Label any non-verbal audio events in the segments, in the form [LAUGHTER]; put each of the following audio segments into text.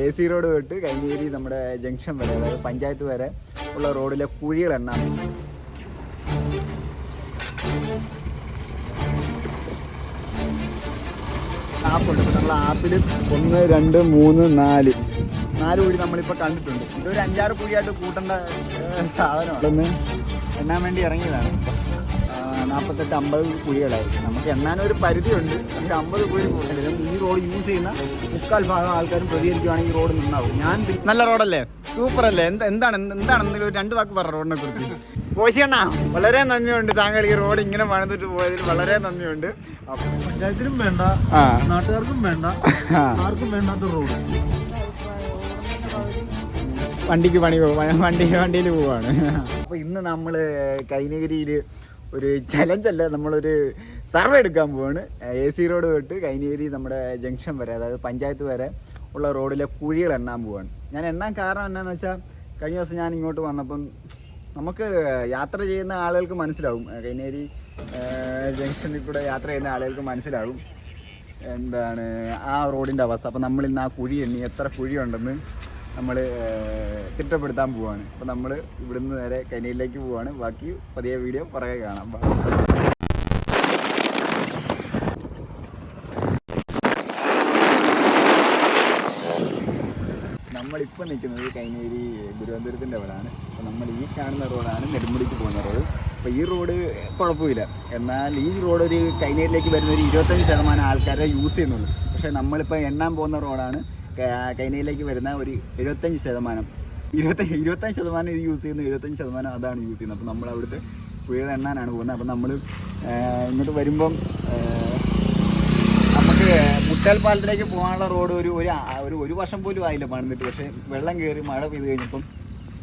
A C road തൊട്ട് കൈനേരി നമ്മുടെ junction വരെ അതായത് പഞ്ചായത്ത് വരെ ഉള്ള റോഡിലെ കുഴികൾ എണ്ണാൻ ആപ്പുണ്ട്. നമ്മൾ ആപ്പിൽ ഒന്ന് രണ്ട് മൂന്ന് നാല്. നാല് കുഴി നമ്മളിപ്പോൾ കണ്ടിട്ടുണ്ട്. ഇതൊരു അഞ്ചാറ് കുഴിയായിട്ട് കൂട്ടേണ്ട സാധനമാണ്. എണ്ണാൻ വേണ്ടി ഇറങ്ങിയതാണ്. നാൽപ്പത്തെട്ട് അമ്പത് കുഴികളായിരിക്കും. നമുക്ക് എണ്ണാനൊരു പരിധിയുണ്ട്. ഒരു അമ്പത് കുഴി കൂട്ടരുത്. ഈ റോഡ് യൂസ് ചെയ്യുന്ന മുക്കാൽ ഭാഗം ആൾക്കാരും പ്രതികരിക്കുകയാണെങ്കിൽ ഈ റോഡ് നന്നാവും. ഞാൻ നല്ല റോഡല്ലേ? സൂപ്പർ അല്ലേ? എന്താ എന്താണ് എന്താണ് എന്തെങ്കിലും രണ്ട് വാക്ക് പറ റോഡിനെ കുറിച്ച്? കോശിയണ്ണ വളരെ നന്ദിയുണ്ട് താങ്കൾ ഈ റോഡ് ഇങ്ങനെ പണിതിട്ട് പോയതിൽ വളരെ നന്ദിയുണ്ട്. അപ്പം പഞ്ചായത്തിനും വേണ്ട നാട്ടുകാർക്കും വേണ്ട ആർക്കും വേണ്ടാത്ത റോഡ്. വണ്ടിക്ക് പണി പോകും വണ്ടി വണ്ടിയിൽ പോവാണ്. അപ്പൊ ഇന്ന് നമ്മൾ കൈനഗിരിയിൽ ഒരു ചലഞ്ചല്ല നമ്മളൊരു സർവേ എടുക്കാൻ പോവാണ്. എ സി റോഡ് തൊട്ട് കൈനേരി നമ്മുടെ ജംഗ്ഷൻ വരെ അതായത് പഞ്ചായത്ത് വരെ ഉള്ള റോഡിലെ കുഴികൾ എണ്ണാൻ പോവാണ്. ഞാൻ എണ്ണാൻ കാരണം എന്നാന്ന് വെച്ചാൽ കഴിഞ്ഞ ദിവസം ഞാൻ ഇങ്ങോട്ട് വന്നപ്പം നമുക്ക് യാത്ര ചെയ്യുന്ന ആളുകൾക്ക് മനസ്സിലാവും. കൈനേരി ജംഗ്ഷനിൽ കൂടെ യാത്ര ചെയ്യുന്ന ആളുകൾക്ക് മനസ്സിലാവും എന്താണ് ആ റോഡിന്റെ അവസ്ഥ. അപ്പം നമ്മൾ ഇന്ന് ആ കുഴി എണ്ണി എത്ര കുഴിയുണ്ടെന്ന് നമ്മൾ തിട്ടപ്പെടുത്താൻ പോവാണ്. അപ്പം നമ്മൾ ഇവിടുന്ന് നേരെ കനിയിലേക്ക് പോവാണ്. ബാക്കി പതിയെ വീഡിയോ പുറകെ കാണാം. നമ്മളിപ്പോൾ നിൽക്കുന്നത് കൈനേരി ഗുരുവനന്തപുരത്തിന്റെ അവിടെയാണ് അപ്പോൾ നമ്മൾ ഈ കാണുന്ന റോഡാണ് നെടുമുടിക്ക് പോകുന്ന റോഡ്. അപ്പോൾ ഈ റോഡ് കുഴപ്പമില്ല. എന്നാൽ ഈ റോഡ് ഒരു കൈനേരിലേക്ക് വരുന്ന ഒരു ഇരുപത്തഞ്ച് ശതമാനം ആൾക്കാരെ യൂസ് ചെയ്യുന്നുള്ളൂ. പക്ഷേ നമ്മളിപ്പോൾ എണ്ണാൻ പോകുന്ന റോഡാണ് കൈനയിലേക്ക് വരുന്ന ഒരു എഴുപത്തഞ്ച് ശതമാനം. ഇരുപത്തഞ്ച് ഇരുപത്തഞ്ച് ശതമാനം ഇത് യൂസ് ചെയ്യുന്നു എഴുപത്തഞ്ച് ശതമാനം അതാണ് യൂസ് ചെയ്യുന്നത്. അപ്പോൾ നമ്മൾ അവിടുത്തെ പുഴ എണ്ണാനാണ് പോകുന്നത്. അപ്പോൾ നമ്മൾ ഇങ്ങോട്ട് വരുമ്പം നമുക്ക് മുട്ടാൽ പാലത്തിലേക്ക് പോകാനുള്ള റോഡ് ഒരു ഒരു ഒരു വർഷം പോലും ആയില്ല പണിതിട്ട്. പക്ഷേ വെള്ളം കയറി മഴ പെയ്ത് കഴിഞ്ഞപ്പം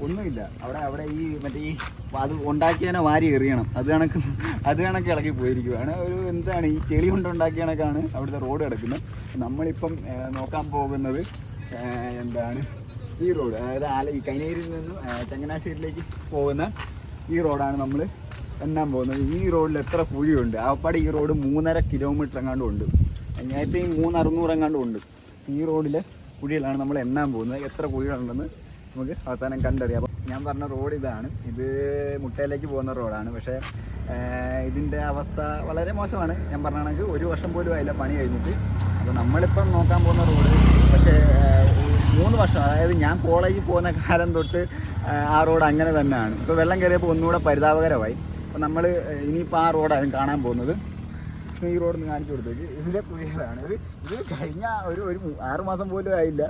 ഒന്നുമില്ല. അവിടെ അവിടെ ഈ മറ്റേ ഈ അത് ഉണ്ടാക്കിയതിനെ വാരി എറിയണം. അത് കണക്ക് അത് കണക്ക് ഇളക്കി പോയിരിക്കുകയാണ് ഒരു എന്താണ് ഈ ചെളി കൊണ്ട് ഉണ്ടാക്കിയ കണക്കാണ് അവിടുത്തെ റോഡ് കിടക്കുന്നത്. നമ്മളിപ്പം നോക്കാൻ പോകുന്നത് എന്താണ് ഈ റോഡ് അതായത് ആല ഈ കൈനേരിയിൽ നിന്നും ചങ്ങനാശ്ശേരിയിലേക്ക് പോകുന്ന ഈ റോഡാണ് നമ്മൾ എണ്ണാൻ പോകുന്നത്. ഈ റോഡിൽ എത്ര കുഴിയുണ്ട്? അപ്പാടെ ഈ റോഡ് മൂന്നര കിലോമീറ്റർ എങ്ങാണ്ടും ഉണ്ട്. ഞാൻ ഇപ്പം ഈ മൂന്ന് അറുന്നൂറ് ഉണ്ട്. ഈ റോഡിലെ കുഴികളാണ് നമ്മൾ എണ്ണാൻ പോകുന്നത്. എത്ര കുഴികളുണ്ടെന്ന് നമുക്ക് അവസാനം കണ്ടറിയാം. അപ്പോൾ ഞാൻ പറഞ്ഞ റോഡ് ഇതാണ്. ഇത് മുട്ടയിലേക്ക് പോകുന്ന റോഡാണ്. പക്ഷേ ഇതിന്റെ അവസ്ഥ വളരെ മോശമാണ്. ഞാൻ പറഞ്ഞ കണക്ക് ഒരു വർഷം പോലും ആയില്ല പണി കഴിഞ്ഞിട്ട്. അപ്പോൾ നമ്മളിപ്പം നോക്കാൻ പോകുന്ന റോഡ് പക്ഷേ മൂന്ന് വർഷം അതായത് ഞാൻ കോളേജിൽ പോകുന്ന കാലം തൊട്ട് ആ റോഡ് അങ്ങനെ തന്നെയാണ്. ഇപ്പോൾ വെള്ളം കയറിയപ്പോൾ ഒന്നുകൂടെ പരിതാപകരമായി. അപ്പോൾ നമ്മൾ ഇനിയിപ്പോൾ ആ റോഡാണ് കാണാൻ പോകുന്നത്. ഈ റോഡ് കാണിച്ചു കൊടുത്തേക്ക്. ഇതിലെ പുതിയതാണ് ഇത് ഇത് കഴിഞ്ഞ ഒരു ഒരു ആറുമാസം മാസം പോലും ആയില്ല.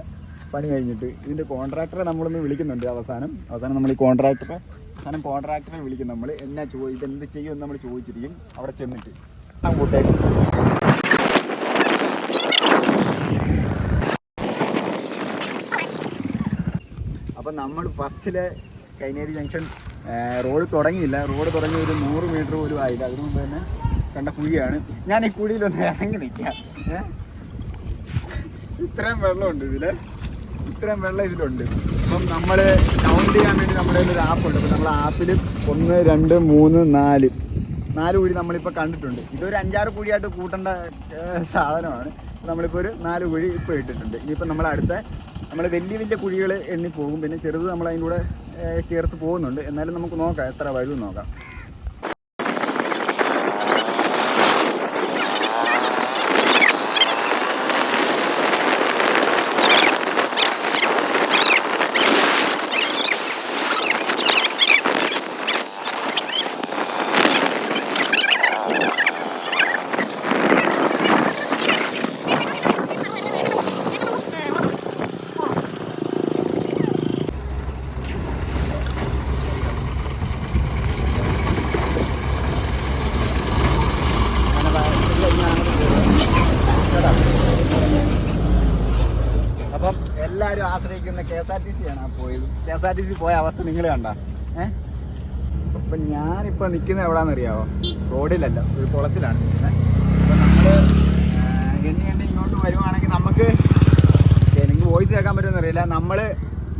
പണി കഴിഞ്ഞിട്ട് ഇതിന്റെ കോൺട്രാക്ടറെ നമ്മളൊന്ന് വിളിക്കുന്നുണ്ട് അവസാനം. അവസാനം നമ്മൾ ഈ കോൺട്രാക്ടറെ അവസാനം കോൺട്രാക്ടറെ വിളിക്കും നമ്മൾ എന്നാ ചോ ഇതെന്ത് ചെയ്യുമെന്ന് നമ്മൾ ചോദിച്ചിരിക്കും. അവിടെ ചെന്നിട്ട്. അങ്ങോട്ടേക്ക്. അപ്പം നമ്മൾ ഫസ്റ്റിലെ കൈനേരി ജംഗ്ഷൻ റോഡ് തുടങ്ങിയില്ല. റോഡ് തുടങ്ങി ഒരു നൂറ് മീറ്റർ പോലും ആയില്ല. അതിനു മുമ്പ് തന്നെ കണ്ട കുഴിയാണ്. ഞാൻ ഈ കുഴിയിലൊന്ന് ഇറങ്ങി നിൽക്കാം? ഇത്രയും വെള്ളമുണ്ട് ഇതിൽ ഇത്രയും വെള്ളം ഇതിലുണ്ട്. അപ്പം നമ്മൾ കൗണ്ട് ചെയ്യാൻ വേണ്ടി നമ്മുടെ ഒരു ആപ്പുണ്ട് അപ്പം നമ്മൾ ആപ്പിൽ ഒന്ന് രണ്ട് മൂന്ന് നാല്. നാല് കുഴി നമ്മളിപ്പോൾ കണ്ടിട്ടുണ്ട്. ഇതൊരു അഞ്ചാറ് കുഴിയായിട്ട് കൂട്ടേണ്ട സാധനമാണ്. നമ്മളിപ്പോൾ ഒരു നാല് കുഴി ഇപ്പോൾ ഇട്ടിട്ടുണ്ട്. ഇനിയിപ്പോൾ നമ്മൾ അടുത്ത നമ്മൾ വലിയ വലിയ കുഴികൾ എണ്ണി പോകും. പിന്നെ ചെറുത് നമ്മൾ അതിന്റെ കൂടെ ചേർത്ത് പോകുന്നുണ്ട്. എന്നാലും നമുക്ക് നോക്കാം എത്ര വരും നോക്കാം അങ്ങനെ വ- ഇല്ല, ഇനി അങ്ങനെ കയറുക. കേട്ടോ? അപ്പം എല്ലാവരും ആശ്രയിക്കുന്ന K S R T C ആണ് ആ പോയത് കെ ആർ ടി സി പോയ അവസ്ഥ നിങ്ങൾ കണ്ട. ഏഹ് അപ്പം ഞാനിപ്പോൾ നിൽക്കുന്നത് എവിടാന്നറിയാവോ? റോഡിലല്ല ഒരു കുളത്തിലാണ് നിൽക്കുന്നത് നമ്മൾ എണ്ണി എണ്ണി ഇങ്ങോട്ട് വരുവാണെങ്കിൽ നമുക്ക് എനിക്ക് വോയിസ് കേൾക്കാൻ പറ്റുമെന്ന് അറിയില്ല. നമ്മൾ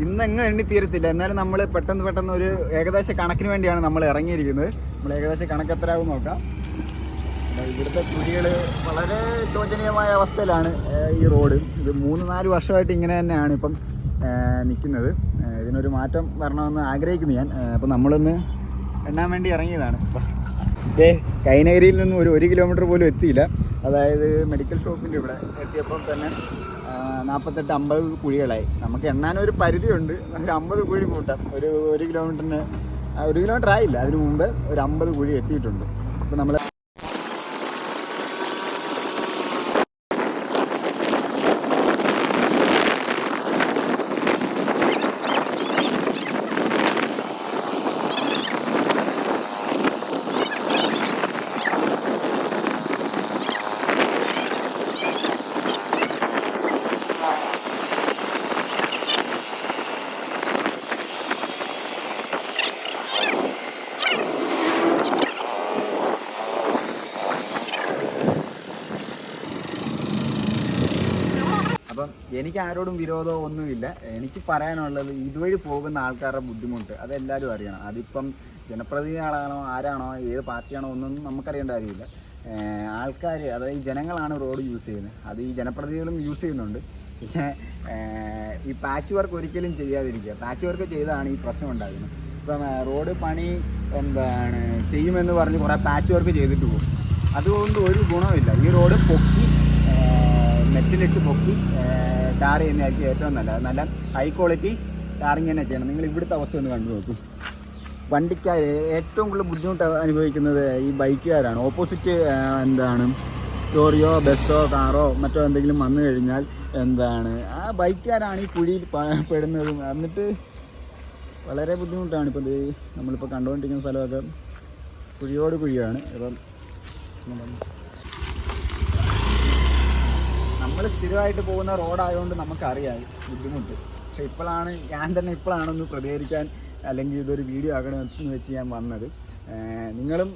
ഇന്നെങ്ങ് എണ്ണി തീരത്തില്ല. എന്നാലും നമ്മൾ പെട്ടെന്ന് പെട്ടെന്ന് ഒരു ഏകദേശ കണക്കിന് വേണ്ടിയാണ് നമ്മൾ ഇറങ്ങിയിരിക്കുന്നത്. നമ്മൾ ഏകദേശ കണക്ക് എത്രയാവും നോക്കാം. ഇവിടുത്തെ കുഴികൾ വളരെ ശോചനീയമായ അവസ്ഥയിലാണ് ഈ റോഡ്. ഇത് മൂന്ന് നാല് വർഷമായിട്ട് ഇങ്ങനെ തന്നെയാണ് ഇപ്പം നിൽക്കുന്നത് ഇതിനൊരു മാറ്റം വരണമെന്ന് ആഗ്രഹിക്കുന്നു ഞാൻ. അപ്പം നമ്മളിന്ന് എണ്ണാൻ വേണ്ടി ഇറങ്ങിയതാണ്. ഇതേ കൈനഗരിയിൽ നിന്നും ഒരു ഒരു കിലോമീറ്റർ പോലും എത്തിയില്ല. അതായത് മെഡിക്കൽ ഷോപ്പിന്റെ ഇവിടെ എത്തിയപ്പം തന്നെ നാൽപ്പത്തെട്ട് അമ്പത് കുഴികളായി. നമുക്ക് എണ്ണാനൊരു പരിധിയുണ്ട്. ഒരു അമ്പത് കുഴി കൂട്ടാം. ഒരു ഒരു കിലോമീറ്ററിന് ഒരു കിലോമീറ്റർ ആയില്ല. അതിന് മുമ്പ് ഒരു അമ്പത് കുഴി എത്തിയിട്ടുണ്ട്. അപ്പം നമ്മൾ അപ്പം എനിക്ക് ആരോടും വിരോധമോ ഒന്നുമില്ല. എനിക്ക് പറയാനുള്ളത് ഇതുവഴി പോകുന്ന ആൾക്കാരുടെ ബുദ്ധിമുട്ട് അതെല്ലാവരും അറിയണം. അതിപ്പം ജനപ്രതിനിധി ആളാണോ ആരാണോ ഏത് പാർട്ടിയാണോ ഒന്നും നമുക്കറിയേണ്ട കാര്യമില്ല. ആൾക്കാർ അതായത് ജനങ്ങളാണ് റോഡ് യൂസ് ചെയ്യുന്നത്. അത് ഈ ജനപ്രതിനിധികളും യൂസ് ചെയ്യുന്നുണ്ട്. പിന്നെ ഈ പാച്ച് വർക്ക് ഒരിക്കലും ചെയ്യാതിരിക്കുക. പാച്ച് വർക്ക് ചെയ്താണ് ഈ പ്രശ്നം ഉണ്ടാകുന്നത്. ഇപ്പം റോഡ് പണി എന്താണ് ചെയ്യുമെന്ന് പറഞ്ഞ് കുറേ പാച്ച് വർക്ക് ചെയ്തിട്ട് പോകും. അതുകൊണ്ട് ഒരു ഗുണമില്ല ഈ റോഡ് പൊക്കി നെറ്റിലിട്ട് പൊക്കി ടാർ ചെയ്യുന്നതായിരിക്കും ഏറ്റവും നല്ലത്. നല്ല ഹൈ ക്വാളിറ്റി ടാറിങ് തന്നെ ചെയ്യണം. നിങ്ങൾ ഇവിടുത്തെ അവസ്ഥ ഒന്ന് കണ്ടു നോക്കും. വണ്ടിക്കാർ ഏറ്റവും കൂടുതൽ ബുദ്ധിമുട്ട് അനുഭവിക്കുന്നത് ഈ ബൈക്കുകാരാണ്. ഓപ്പോസിറ്റ് എന്താണ് ലോറിയോ ബസ്സോ കാറോ മറ്റോ എന്തെങ്കിലും വന്നു കഴിഞ്ഞാൽ എന്താണ് ആ ബൈക്കുകാരാണ് ഈ കുഴിയിൽ പെടുന്നതും. എന്നിട്ട് വളരെ ബുദ്ധിമുട്ടാണ് ഇപ്പോൾ നമ്മളിപ്പോൾ കണ്ടുകൊണ്ടിരിക്കുന്ന സ്ഥലമൊക്കെ. കുഴിയോട് കുഴിയാണ്. ഇപ്പം നമ്മൾ സ്ഥിരമായിട്ട് പോകുന്ന റോഡായതുകൊണ്ട് നമുക്കറിയാം ബുദ്ധിമുട്ട്. പക്ഷെ ഇപ്പോഴാണ് ഞാൻ തന്നെ ഇപ്പോഴാണ് ഒന്ന് പ്രതികരിക്കാൻ അല്ലെങ്കിൽ ഇതൊരു വീഡിയോ ആക്കണം എന്ന് വെച്ച് ഞാൻ വന്നത്. നിങ്ങളും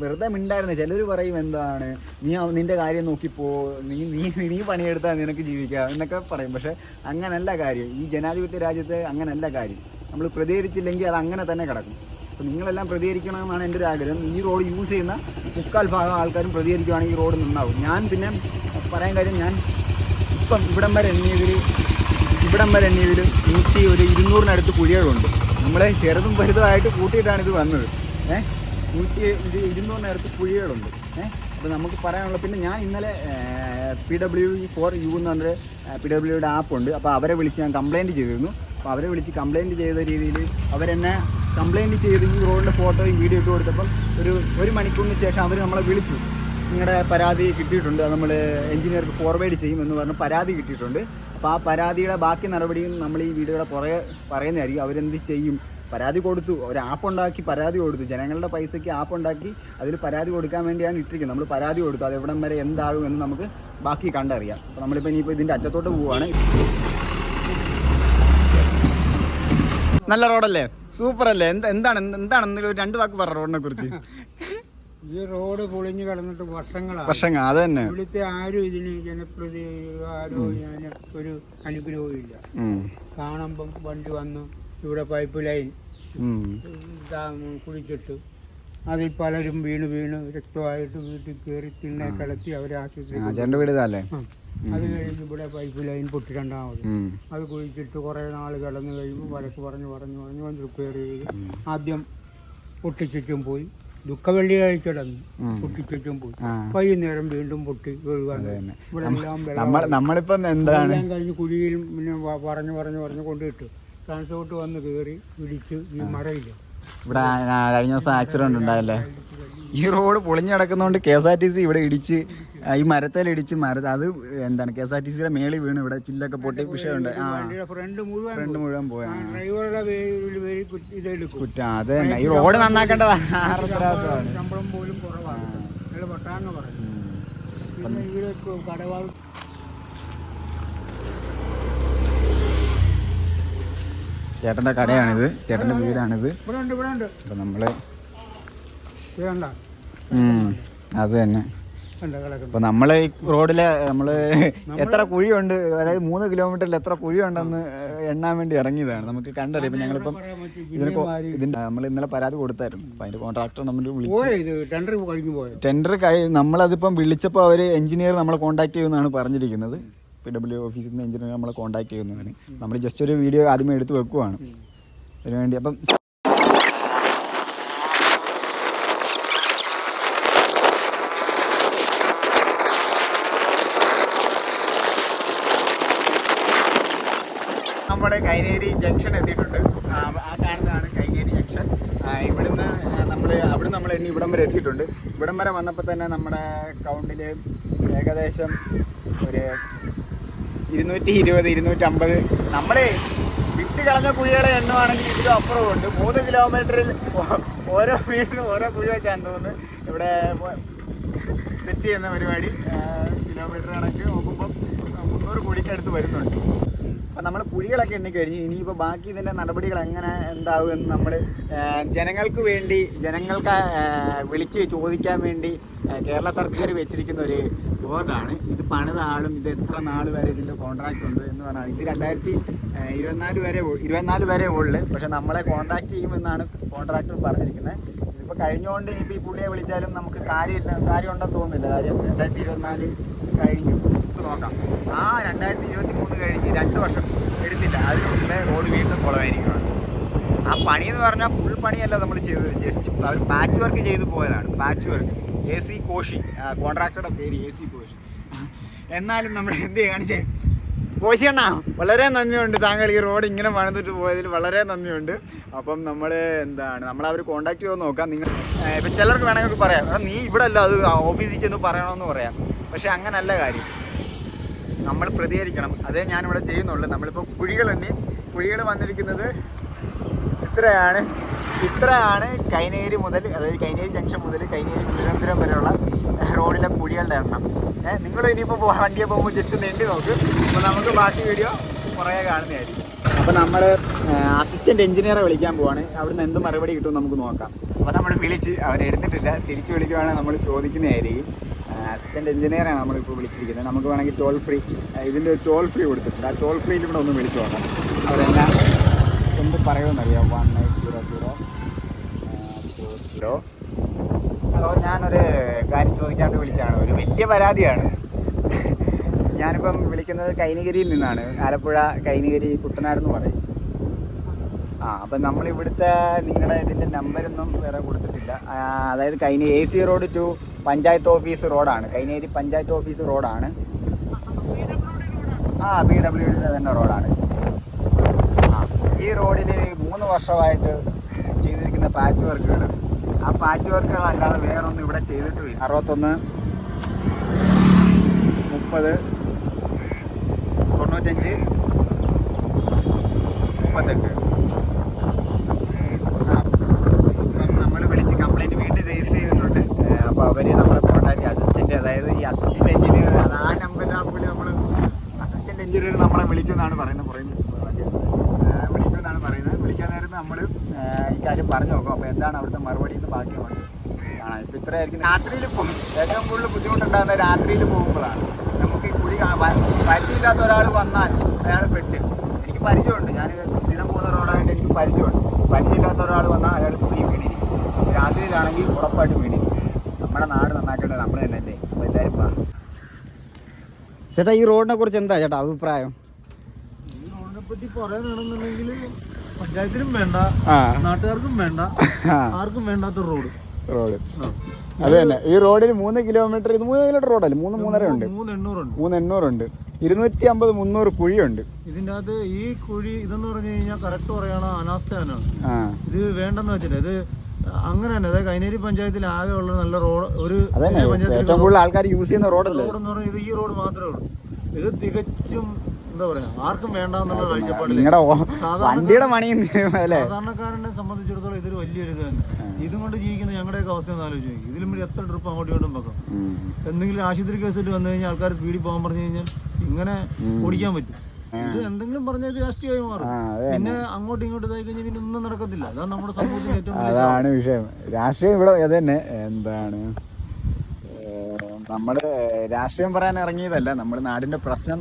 വെറുതെ മിണ്ടായിരുന്നു. ചിലർ പറയും എന്താണ് നീ നിന്റെ കാര്യം നോക്കിപ്പോ നീ നീ നീ പണിയെടുത്താൽ നിനക്ക് ജീവിക്കാം എന്നൊക്കെ പറയും. പക്ഷെ അങ്ങനല്ല കാര്യം. ഈ ജനാധിപത്യ രാജ്യത്ത് അങ്ങനല്ല കാര്യം. നമ്മൾ പ്രതികരിച്ചില്ലെങ്കിൽ അത് അങ്ങനെ തന്നെ കിടക്കും. അപ്പോൾ നിങ്ങളെല്ലാം പ്രതികരിക്കണമെന്നാണ് എന്റെ ഒരു ആഗ്രഹം ഈ റോഡ് യൂസ് ചെയ്യുന്ന മുക്കാൽ ഭാഗം ആൾക്കാരും പ്രതികരിക്കുകയാണെങ്കിൽ ഈ റോഡ് നന്നാവും. ഞാൻ പിന്നെ പറയാൻ കാര്യം ഞാൻ ഇപ്പം ഇവിടം വരെ എണ്ണിയതിൽ ഇവിടം വരെ എണ്ണിയതിൽ നൂറ്റി ഒരു ഇരുന്നൂറിനടുത്ത് കുഴികളുണ്ട്. നമ്മളെ ചെറുതും വലുതുമായിട്ട് കൂട്ടിയിട്ടാണ് ഇത് വന്നത്. ഏഹ് നൂറ്റി ഇത് ഇരുന്നൂറിനടുത്ത് കുഴികളുണ്ട്. ഏഹ് അപ്പോൾ നമുക്ക് പറയാനുള്ളത് പിന്നെ ഞാൻ ഇന്നലെ പി ഡബ്ല്യു ഫോർ യു എന്ന് പറഞ്ഞൊരു പി ഡബ്ല്യുടെ ആപ്പുണ്ട് അപ്പോൾ അവരെ വിളിച്ച് ഞാൻ കംപ്ലയിന്റ് ചെയ്തിരുന്നു. അപ്പോൾ അവരെ വിളിച്ച് കംപ്ലയിന്റ് ചെയ്ത രീതിയിൽ അവരെന്നെ കംപ്ലയിന്റ് ചെയ്ത് ഈ റോഡിന്റെ ഫോട്ടോയും വീഡിയോ ഇട്ട് കൊടുത്തപ്പം ഒരു ഒരു മണിക്കൂറിന് ശേഷം അവർ നമ്മളെ വിളിച്ചു. നിങ്ങളുടെ പരാതി കിട്ടിയിട്ടുണ്ട്. നമ്മൾ എഞ്ചിനീയർക്ക് ഫോർവേഡ് ചെയ്യും എന്ന് പറഞ്ഞ് പരാതി കിട്ടിയിട്ടുണ്ട്. അപ്പോൾ ആ പരാതിയുടെ ബാക്കി നടപടിയും നമ്മൾ ഈ വീഡിയോയുടെ പുറകെ പറയുന്നതായിരിക്കും. അവരെന്ത് ചെയ്യും? പരാതി കൊടുത്തു. ഒരു ആപ്പ് ഉണ്ടാക്കി പരാതി കൊടുത്തു. ജനങ്ങളുടെ പൈസയ്ക്ക് ആപ്പ് ഉണ്ടാക്കി അതിൽ പരാതി കൊടുക്കാൻ വേണ്ടിയാണ് ഇട്ടിരിക്കുന്നത്. നമ്മൾ പരാതി കൊടുത്തു. അത് എവിടം വരെ എന്താകും എന്ന് നമുക്ക് ബാക്കി കണ്ടറിയാം. അപ്പോൾ നമ്മളിപ്പോൾ ഇനിയിപ്പോൾ ഇതിന്റെ അറ്റത്തോട്ട് പോവുകയാണ്. നല്ല റോഡല്ലേ സൂപ്പർ അല്ലേ? എന്താ എന്താണ്? എന്താണ്? എന്തെങ്കിലും രണ്ട് വാക്ക് പറ റോഡിനെ കുറിച്ച്. [LAUGHS] ഈ റോഡ് പൊളിഞ്ഞു കിടന്നിട്ട് വർഷങ്ങളാണ് വർഷങ്ങൾ അത് തന്നെ. ഇവിടുത്തെ ആരും ഇതിന് ജനപ്രതി ആരോഗ്യ ഒരു അനുഗ്രഹവും ഇല്ല കാണുമ്പം വണ്ടി വന്നു ഇവിടെ പൈപ്പ് ലൈൻ കുഴിച്ചിട്ടു. അതിൽ പലരും വീണ് വീണ് രക്തമായിട്ട് വീട്ടിൽ കയറി തിണ്ണെ കിടത്തി അവരെ ആശുപത്രി വീട് ഇതല്ലേ അത് കഴിഞ്ഞ് ഇവിടെ പൈപ്പ് ലൈൻ പൊട്ടി രണ്ടാമത്. അത് കുഴിച്ചിട്ട് കുറേ നാൾ കിടന്നു കഴിയുമ്പോൾ വഴക്ക് പറഞ്ഞു പറഞ്ഞു പറഞ്ഞു വന്ന് റിപ്പയർ ചെയ്ത് ആദ്യം പൊട്ടിച്ചുറ്റും പോയി. കിടന്നു പൊട്ടി ചുറ്റും പോയി. വൈകുന്നേരം വീണ്ടും പൊട്ടി അത് ഇവിടെ എല്ലാം വെള്ളം നമ്മൾ നമ്മളിപ്പം എന്താണ്? കഴിഞ്ഞ് കുഴിയിൽ പിന്നെ പറഞ്ഞു പറഞ്ഞു പറഞ്ഞു കൊണ്ടിട്ടു ട്രാൻസ്പോർട്ട് വന്ന് കയറി പിടിച്ച് ഈ മഴയില്ല? ഇവിടെ കഴിഞ്ഞ ദിവസം ആക്സിഡന്റ് ഉണ്ടായല്ലേ? ഈ റോഡ് പൊളിഞ്ഞു കിടക്കുന്നതുകൊണ്ട് K S R T C ഇവിടെ ഇടിച്ച് ഈ മരത്തിൽ ഇടിച്ച് മര അത് എന്താണ് കെ എസ് ആർ ടി സിയുടെ മേളിൽ വീണ് ഇവിടെ ചില്ലൊക്കെ പൊട്ടി വിഷയമുണ്ട് ആ. ഫ്രണ്ട് മുഴുവൻ പോയാണ് കുറ്റ- അത് ഈ റോഡ് നന്നാക്കേണ്ടതാ ആരുടെ ഉത്തരവാദിത്തമാണ്. ശമ്പളം പോലും കുറവാണ്. ചേട്ടന്റെ കടയാണിത്. ചേട്ടന്റെ വീടാണിത്. അപ്പൊ കണ്ട? അത് തന്നെ. അപ്പൊ നമ്മളെ ഈ റോഡിലെ നമ്മൾ എത്ര കുഴിയുണ്ട് അതായത് മൂന്ന് കിലോമീറ്ററിൽ എത്ര കുഴിയുണ്ടെന്ന് എണ്ണാൻ വേണ്ടി ഇറങ്ങിയതാണ്. നമുക്ക് കണ്ടറിയാം. ഇപ്പൊ ഞങ്ങളിപ്പം ഇതിന് ഇതിന്റെ നമ്മൾ ഇന്നലെ പരാതി കൊടുത്തായിരുന്നു. അപ്പൊ അതിന്റെ കോൺട്രാക്ടർ നമ്മൾ വിളിച്ചു ടെൻഡർ കഴി നമ്മളതിപ്പം വിളിച്ചപ്പോൾ അവർ എഞ്ചിനീയർ നമ്മളെ കോൺടാക്ട് ചെയ്യുമെന്നാണ് പറഞ്ഞിരിക്കുന്നത്. പി ഡബ്ല്യു ഓഫീസിൽ നിന്ന് എഞ്ചിനീയർ നമ്മളെ കോൺടാക്ട് ചെയ്യുന്നതിന് നമ്മൾ ജസ്റ്റ് ഒരു വീഡിയോ ആദ്യമേ എടുത്ത് വെക്കുവാണ്. അതിനുവേണ്ടി അപ്പം നമ്മുടെ കൈനേരി ജംഗ്ഷൻ എത്തിയിട്ടുണ്ട്. ആ കാണുന്നതാണ് കൈനേരി ജംഗ്ഷൻ ഇവിടുന്ന് നമ്മൾ അവിടെ നമ്മൾ ഇനി ഇവിടം വരെ എത്തിയിട്ടുണ്ട്. ഇവിടം വരെ വന്നപ്പോൾ തന്നെ നമ്മുടെ അക്കൗണ്ടിൽ ഏകദേശം ഒരു ഇരുന്നൂറ്റി ഇരുപത് ഇരുന്നൂറ്റമ്പത്. നമ്മളെ വിട്ട് കളഞ്ഞ കുഴികളെ എണ്ണുവാണെങ്കിൽ ഇതിലും അപ്പുറമുണ്ട് മൂന്ന് കിലോമീറ്ററിൽ ഓരോ വീട്ടിലും ഓരോ കുഴി വെച്ചാന്ന് തോന്നുന്നു. ഇവിടെ സെറ്റ് ചെയ്യുന്ന പരിപാടി കിലോമീറ്റർ കണക്ക് നോക്കുമ്പം മുന്നൂറ് കുഴിക്കടുത്ത് വരുന്നുണ്ട്. അപ്പം നമ്മൾ പുലികളൊക്കെ എണ്ണിക്കഴിഞ്ഞ് ഇനിയിപ്പോൾ ബാക്കി ഇതിന്റെ നടപടികൾ എങ്ങനെ എന്താവും എന്ന് നമ്മൾ ജനങ്ങൾക്ക് വേണ്ടി ജനങ്ങൾക്ക് വിളിച്ച് ചോദിക്കാൻ വേണ്ടി കേരള സർക്കാർ വെച്ചിരിക്കുന്ന ഒരു ബോർഡാണ്. ഇത് പണിത ആളും ഇത് എത്ര നാൾ വരെ ഇതിന്റെ കോൺട്രാക്റ്റ് ഉണ്ട് എന്ന് പറഞ്ഞാൽ ഇത് രണ്ടായിരത്തി ഇരുപത്തിനാല് വരെ ഇരുപത്തിനാല് വരെ ഉള്ളു. പക്ഷേ നമ്മളെ കോൺട്രാക്ട് ചെയ്യുമെന്നാണ് കോൺട്രാക്ടർ പറഞ്ഞിരിക്കുന്നത്. ഇതിപ്പോൾ കഴിഞ്ഞുകൊണ്ട് ഇനിയിപ്പോ ഈ പുള്ളിയെ വിളിച്ചാലും നമുക്ക് കാര്യമില്ല കാര്യമുണ്ടെന്ന് തോന്നുന്നില്ല. കാര്യം രണ്ടായിരത്തി ഇരുപത്തിനാല് കഴിഞ്ഞു. ഇപ്പൊ നോക്കാം. ആ രണ്ടായിരത്തി ഇരുപത്തി മൂന്ന് കഴിഞ്ഞ് രണ്ട് വർഷം എടുത്തില്ല. അതിന് മുമ്പേ റോഡ് വീണ്ടും കുളമായിരിക്കുകയാണ് ആ പണി എന്ന് പറഞ്ഞാൽ ഫുൾ പണിയല്ല നമ്മൾ ചെയ്തത്. ജസ്റ്റ് അവർ പാച്ച് വർക്ക് ചെയ്തു പോയതാണ്. Patch work A C Koshy കോൺട്രാക്ടറുടെ പേര് എ സി കോഷി എന്നാലും നമ്മൾ എന്ത് കാണിച്ചേ? കോശി അണ്ണാ വളരെ നന്ദിയുണ്ട്. താങ്കൾ ഈ റോഡ് ഇങ്ങനെ പണിതിട്ട് പോയതിൽ വളരെ നന്ദിയുണ്ട്. അപ്പം നമ്മൾ എന്താണ് നമ്മൾ അവർ കോൺടാക്ട് ചെയ്ത് നോക്കാം. നിങ്ങൾ ഇപ്പം ചിലർക്ക് വേണമെങ്കിൽ പറയാം. നീ ഇവിടെ അല്ല അത് ഓഫീസിൽ ചെന്ന് പറയണമെന്ന് പറയാം. പക്ഷെ അങ്ങനല്ല കാര്യം. നമ്മൾ പ്രതികരിക്കണം. അതേ ഞാനിവിടെ ചെയ്യുന്നുള്ളൂ. നമ്മളിപ്പോൾ തന്നെ കുഴികൾ വന്നിരിക്കുന്നത് ഇത്രയാണ്. ഇത്രയാണ് കൈനേരി മുതൽ അതായത് കൈനേരി ജംഗ്ഷൻ മുതൽ കൈനേരി തിരുവനന്തപുരം വരെയുള്ള റോഡിലെ കുഴികളുടെ എണ്ണം. ഏഹ് നിങ്ങൾ ഇനിയിപ്പോൾ വണ്ടിയെ പോകുമ്പോൾ ജസ്റ്റ് നീണ്ടി നോക്ക്. അപ്പോൾ നമുക്ക് ബാക്കി വീഡിയോ കുറേ കാണുന്നതായിരിക്കും. അപ്പോൾ നമ്മൾ അസിസ്റ്റന്റ് എഞ്ചിനീയറെ വിളിക്കാൻ പോവാണ്. അവിടുന്ന് എന്ത് മറുപടി കിട്ടും നമുക്ക് നോക്കാം. അപ്പോൾ നമ്മൾ വിളിച്ച് അവരെടുത്തിട്ടില്ല തിരിച്ച് വിളിക്കുവാണെങ്കിൽ നമ്മൾ ചോദിക്കുന്നതായിരിക്കും. അസിസ്റ്റന്റ് എഞ്ചിനീയറാണ് നമ്മളിപ്പോൾ വിളിച്ചിരിക്കുന്നത്. നമുക്ക് വേണമെങ്കിൽ ടോൾ ഫ്രീ ഇതിന്റെ ഒരു ടോൾ ഫ്രീ കൊടുത്തിട്ടുണ്ട്. ആ ടോൾ ഫ്രീയിൽ ഇവിടെ ഒന്ന് വിളിച്ചു നോക്കാം. അവരെല്ലാം എന്ത് പറയുമെന്നറിയാം? One nine zero zero zero hello ഞാനൊരു കാര്യം ചോദിക്കാണ്ട് വിളിച്ചാണ്. ഒരു വലിയ പരാതിയാണ്. ഞാനിപ്പം വിളിക്കുന്നത് കൈനഗിരിയിൽ നിന്നാണ്. ആലപ്പുഴ കൈനഗിരി കുട്ടനാട് എന്ന് പറയും. ആ അപ്പം നമ്മളിവിടുത്തെ നിങ്ങളുടെ ഇതിന്റെ നമ്പരൊന്നും വേറെ കൊടുത്തിട്ടില്ല. അതായത് Kaina A C road to panchayat office റോഡാണ്. കൈനേരി പഞ്ചായത്ത് ഓഫീസ് റോഡാണ്. ആ ബി ഡബ്ല്യുഡിന്റെ തന്നെ റോഡാണ്. ആ ഈ റോഡിൽ മൂന്ന് വർഷമായിട്ട് ചെയ്തിരിക്കുന്ന പാച്ച് വർക്കുകൾ ആ പാച്ച് വർക്കുകൾ അല്ലാതെ വേറൊന്നും ഇവിടെ ചെയ്തിട്ടില്ല. അറുപത്തൊന്ന് മുപ്പത് തൊണ്ണൂറ്റഞ്ച് മുപ്പത്തെട്ട് നമ്മൾ വിളിച്ച് കംപ്ലൈന്റ് വീണ്ടും രജിസ്റ്റർ ചെയ്തിട്ടുണ്ട് അപ്പോൾ അവർ നമ്മളെ കോൺടാക്ട് അസിസ്റ്റന്റ് അതായത് ഈ അസിസ്റ്റന്റ് എഞ്ചിനീയർ അത് ആ നമ്പറിൽ നമ്മൾ അസിസ്റ്റന്റ് എഞ്ചിനീയർ നമ്മളെ വിളിക്കുമെന്നാണ് പറയുന്നത് പറയുന്നത് ഏഹ് വിളിക്കുമെന്നാണ് പറയുന്നത് വിളിക്കാൻ നേരത്ത് നമ്മൾ ഈ കാര്യം പറഞ്ഞു നോക്കും അപ്പോൾ എന്താണ് അവിടുത്തെ മറുപടി എന്ന് ബാക്കി നമുക്ക് കാണാം രാത്രിയിൽ പോകും ഏറ്റവും കൂടുതൽ ബുദ്ധിമുട്ടുണ്ടാകുന്നത് രാത്രിയിൽ പോകുമ്പോഴാണ്. നമുക്ക് ഈ കുഴി പരിചയമില്ലാത്ത ഒരാൾ വന്നാൽ അയാൾ പെട്ട്. എനിക്ക് പരിചയമുണ്ട്. ഞാൻ സ്ഥിരം പോകുന്ന റോഡായിട്ട് എനിക്ക് പരിചയമുണ്ട്. പരിചയമില്ലാത്ത ഒരാൾ വന്നാൽ അയാൾ കുഴി വീണിരിക്കും രാത്രിയിലാണെങ്കിൽ ഉറപ്പായിട്ട് വീണിരിക്കും നമ്മുടെ നാട് നന്നാക്കേണ്ടത് നമ്മൾ തന്നെ അല്ലേ അപ്പോൾ എല്ലാവരും പറ ചേട്ടാ ഈ റോഡിനെ കുറിച്ച് എന്താ ചേട്ടാ അഭിപ്രായം? ഈ റോഡിനെ പറ്റി പറയാനാണെന്നുണ്ടെങ്കിൽ പഞ്ചായത്തിനും വേണ്ട നാട്ടുകാർക്കും വേണ്ട ആർക്കും വേണ്ടാത്ത റോഡ്. റോഡ്. അത് തന്നെ. ഈ റോഡിൽ മൂന്ന് കിലോമീറ്റർ ഇത് മൂന്ന് കിലോമീറ്റർ റോഡല്ലേ മൂന്ന് മൂന്നര ഉണ്ട്. മൂന്ന് എണ്ണൂറുണ്ട്. മൂന്ന് എണ്ണൂറുണ്ട്. ഇരുന്നൂറ്റി അമ്പത് മുന്നൂറ് കുഴിയുണ്ട്. ഇതിന്റെ അകത്ത് ഈ കുഴി ഇതെന്ന് പറഞ്ഞു കഴിഞ്ഞാൽ കറക്റ്റ് പറയണ അനാസ്ഥയാണ്. ഇത് വേണ്ടെന്ന് വെച്ചിട്ട് ഇത് അങ്ങനെ തന്നെ. അതായത് കൈനേരി പഞ്ചായത്തിൽ ആകെ ഉള്ള നല്ല റോഡ് ഒരു പഞ്ചായത്തിൽ ഏറ്റവും കൂടുതൽ ആൾക്കാർ യൂസ് ചെയ്യുന്ന റോഡല്ലേ റോഡ് എന്ന് പറഞ്ഞാൽ ഇത് ഈ റോഡ് മാത്രമേ ഉള്ളൂ. ഇത് തികച്ചും എന്താ പറയാ ആർക്കും വേണ്ട എന്നുള്ള കാഴ്ചപ്പാടില്ല നിങ്ങളുടെ സാധാരണ വണ്ടിയുടെ പണി അല്ലേ സാധാരണക്കാരനെ സംബന്ധിച്ചിടത്തോളം ഇതൊരു വലിയൊരു ഇത് തന്നെ ഇതും കൊണ്ട് ജീവിക്കുന്ന ഞങ്ങളുടെയൊക്കെ അവസ്ഥ ഒന്ന് ആലോചിച്ച് നോക്കി. ഇതിലും കൂടി എത്ര ട്രിപ്പ് അങ്ങോട്ടും ഇങ്ങോട്ടും വെക്കാം. എന്തെങ്കിലും ആശുപത്രി കേസിൽ വന്നു കഴിഞ്ഞാൽ ആൾക്കാർ സ്പീഡിൽ പോകാൻ പറഞ്ഞു കഴിഞ്ഞാൽ ഇങ്ങനെ ഓടിക്കാൻ പറ്റും. ഇത് എന്തെങ്കിലും പറഞ്ഞാൽ രാഷ്ട്രീയമായി മാറും. പിന്നെ അങ്ങോട്ടും ഇങ്ങോട്ടും ഇതായി കഴിഞ്ഞാൽ പിന്നെ ഒന്നും നടക്കത്തില്ല. അതാണ് നമ്മുടെ സമൂഹത്തിൽ ഏറ്റവും അതാണ് വിഷയം. രാഷ്ട്രീയം ഇവിടെ എന്താണ്? നമ്മൾ രാഷ്ട്രീയം പറയാൻ ഇറങ്ങിയതല്ല. നമ്മൾ നാടിന്റെ പ്രശ്നം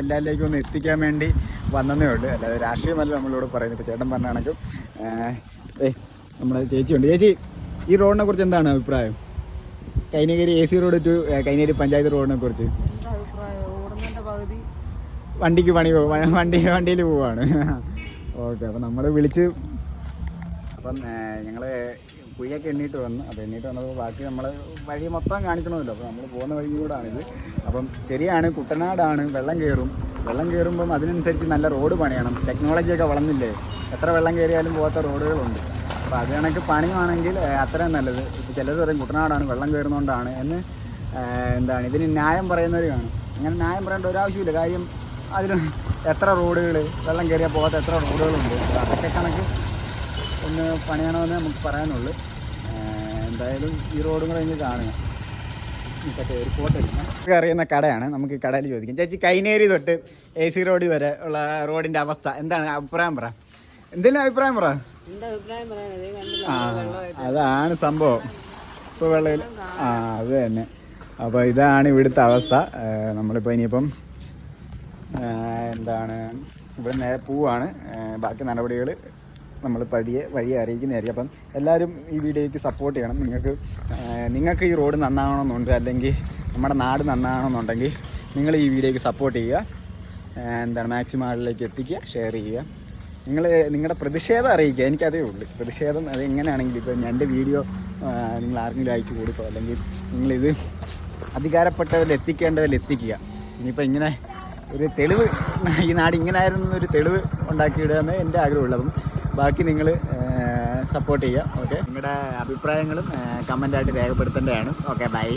എല്ലാവരിലേക്കും ഒന്ന് എത്തിക്കാൻ വേണ്ടി വന്നതേ ഉള്ളൂ. അല്ലാതെ രാഷ്ട്രീയമല്ല നമ്മളോട് പറയുന്നത്. ഇപ്പോൾ ചേട്ടൻ പറഞ്ഞ കണക്കും ഏ നമ്മുടെ ചേച്ചിയുണ്ട് ചേച്ചി ഈ റോഡിനെ കുറിച്ച് എന്താണ് അഭിപ്രായം? Kainagiri A C road to Kainagiri panchayat റോഡിനെ കുറിച്ച്. വണ്ടിക്ക് പണി പോകും വണ്ടി വണ്ടിയിൽ പോവാണ്. ഓക്കെ അപ്പം നമ്മൾ വിളിച്ച് അപ്പം ഞങ്ങൾ കുഴിയൊക്കെ എണ്ണീട്ട് വന്ന് അപ്പോൾ എണ്ണീട്ട് വന്നപ്പോൾ ബാക്കി നമ്മൾ വഴി മൊത്തം കാണിക്കണമല്ലോ. അപ്പോൾ നമ്മൾ പോകുന്ന വഴി കൂടാണിത്. അപ്പം ശരിയാണ് കുട്ടനാടാണ് വെള്ളം കയറും വെള്ളം കയറുമ്പം അതിനനുസരിച്ച് നല്ല റോഡ് പണിയണം. ടെക്നോളജിയൊക്കെ വളർന്നില്ലേ? എത്ര വെള്ളം കയറിയാലും പോകാത്ത റോഡുകളുണ്ട്. അപ്പോൾ അത് കണക്ക് പണിയുവാണെങ്കിൽ അത്രയും നല്ലത്. ഇപ്പോൾ ചിലർ പറയും കുട്ടനാടാണ് വെള്ളം കയറുന്നതുകൊണ്ടാണ് എന്ന് എന്താണ് ഇതിന് ന്യായം പറയുന്നവർ കാണും. അങ്ങനെ ന്യായം പറയേണ്ട ഒരാവശ്യമില്ല കാര്യം അതിൽ എത്ര റോഡുകൾ വെള്ളം കയറിയാൽ പോകാത്ത എത്ര റോഡുകളുണ്ട്. അതൊക്കെ കണക്ക് ഒന്ന് പണിയണമെന്ന് നമുക്ക് പറയാനുള്ളൂ. എന്തായാലും ഈ റോഡും കൂടെ ഇനി കാണുക. നമുക്ക് അറിയുന്ന കടയാണ്. നമുക്ക് കടയിൽ ചോദിക്കാം. ചേച്ചി കൈനേരി തൊട്ട് എ സി റോഡ് വരെ ഉള്ള റോഡിന്റെ അവസ്ഥ എന്താണ്? അഭിപ്രായം പറ. എന്തെങ്കിലും അഭിപ്രായം പറ. ആ അതാണ് സംഭവം. ഇപ്പോൾ വെള്ളയിൽ ആ അത് തന്നെ. അപ്പോൾ ഇതാണ് ഇവിടുത്തെ അവസ്ഥ. നമ്മളിപ്പോൾ ഇനിയിപ്പം എന്താണ് ഇവിടെ നേരെ പോവാണ്. ബാക്കി നടപടികൾ നമ്മൾ പതിയെ വഴിയെ അറിയിക്കുന്നതായിരിക്കും അപ്പം എല്ലാവരും ഈ വീഡിയോയ്ക്ക് സപ്പോർട്ട് ചെയ്യണം. നിങ്ങൾക്ക് നിങ്ങൾക്ക് ഈ റോഡ് നന്നാവണമെന്നുണ്ട് അല്ലെങ്കിൽ നമ്മുടെ നാട് നന്നാവണമെന്നുണ്ടെങ്കിൽ നിങ്ങൾ ഈ വീഡിയോയ്ക്ക് സപ്പോർട്ട് ചെയ്യുക. എന്താണ് മാക്സിമം ആളിലേക്ക് എത്തിക്കുക ഷെയർ ചെയ്യുക. നിങ്ങൾ നിങ്ങളുടെ പ്രതിഷേധം അറിയിക്കുക. എനിക്കതേ ഉള്ളൂ. പ്രതിഷേധം അത് എങ്ങനെയാണെങ്കിലും ഇപ്പം എന്റെ വീഡിയോ നിങ്ങൾ ആർക്കെങ്കിലും അയച്ചു കൊടുക്കുക അല്ലെങ്കിൽ നിങ്ങളിത് അധികാരപ്പെട്ടവരിൽ എത്തിക്കേണ്ടവരിൽ എത്തിക്കുക. ഇനിയിപ്പോൾ ഇങ്ങനെ ഒരു തെളിവ് ഈ നാട് ഇങ്ങനെ ആയിരുന്നു തെളിവ് ഉണ്ടാക്കിയിടുക എന്ന് എന്റെ ആഗ്രഹമുള്ളൂ. അപ്പം ബാക്കി നിങ്ങൾ സപ്പോർട്ട് ചെയ്യുക ഓക്കെ നിങ്ങളുടെ അഭിപ്രായങ്ങളും കമന്റായിട്ട് രേഖപ്പെടുത്തേണ്ടതാണ്. Okay bye